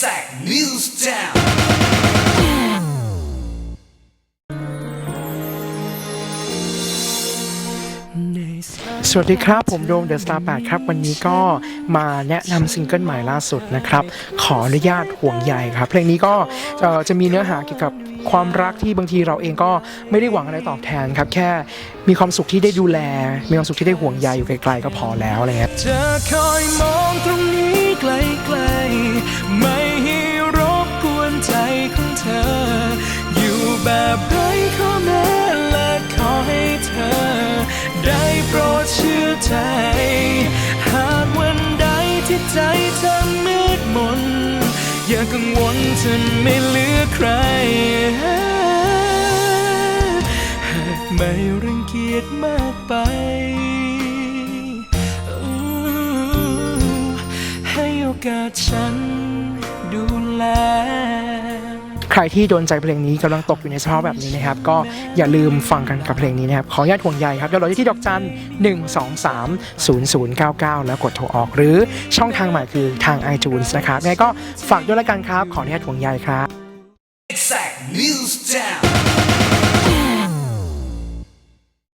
Exact News Down. สวัสดีครับ ผมโดมเดอะสตาร์แครับ วันนี้ก็มาแนะนำซิงเกิลใหม่ล่าสุดนะครับ ขออนุญาตห่วงใยครับ เพลงนี้ก็เอ่อจะมีเนื้อหาเกี่ยวกับความรักที่บางทีเราเองก็ไม่ได้หวังอะไรตอบแทนครับ แค่มีความสุขที่ได้ดูแล มีความสุขที่ได้ห่วงใยอยู่ไกลๆก็พอแล้วอะไรเงี้ย ใจ หากวันใดที่ใจเธอมืดมน อย่ากังวลเธอไม่เหลือใคร หากไม่รังเกียจมากไป ให้โอกาสฉันดูแล ใครที่โดนใจเพลงนี้กำลังตกอยู่ในสภาพแบบนี้นะครับ ก็อย่าลืมฟังกันกับเพลงนี้นะครับ ขออนุญาตห่วงใยครับเดี๋ยวเราที่ดอกจัน1 2 3 0 0 9 9 แล้วกดโทรออก หรือช่องทางใหม่คือทาง iTunes นะครับยังไงก็ฝากด้วยละกันครับ ขออนุญาตห่วงใยครับ Exact News Down.